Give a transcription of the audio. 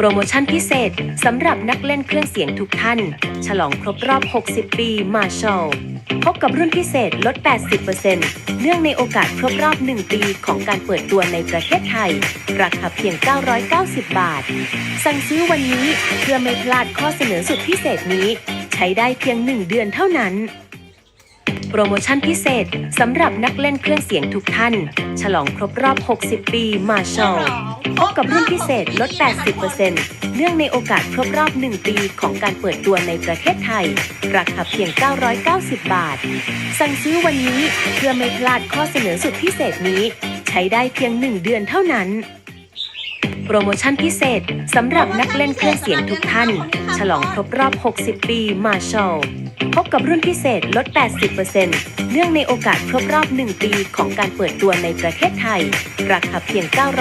โปรโมชั่นพิเศษสำหรับนักเล่นเครื่องเสียงทุกท่าน ฉลองครบรอบ 60 ปีมาชอลพบกับรุ่นพิเศษลด 80%เนื่องในโอกาสครบรอบ 1 ปีของการเปิดตัวในประเทศไทย ราคาเพียง 990 บาท สั่งซื้อวันนี้เพื่อไม่พลาดข้อเสนอสุดพิเศษนี้ ใช้ได้เพียง 1 เดือนเท่านั้น โปรโมชั่นพิเศษสำหรับนักเล่นเครื่องเสียงทุกท่าน ฉลองครบรอบ 60 ปีมาชอลพบกับรุ่นพิเศษลด 80%เนื่องในโอกาสครบรอบ 1 ปีของการเปิดตัวในประเทศไทย ราคาเพียง 990 บาท สั่งซื้อวันนี้เพื่อไม่พลาดข้อเสนอสุดพิเศษนี้ ใช้ได้เพียง 1 เดือนเท่านั้น โปรโมชั่นพิเศษสำหรับนักเล่นเครื่องเสียงทุกท่าน ฉลองครบรอบ 60 ปีมาชอลพบกับรุ่นพิเศษลด 80%เนื่องในโอกาสครบรอบ 1 ปีของการเปิดตัวในประเทศไทย ราคาเพียง 900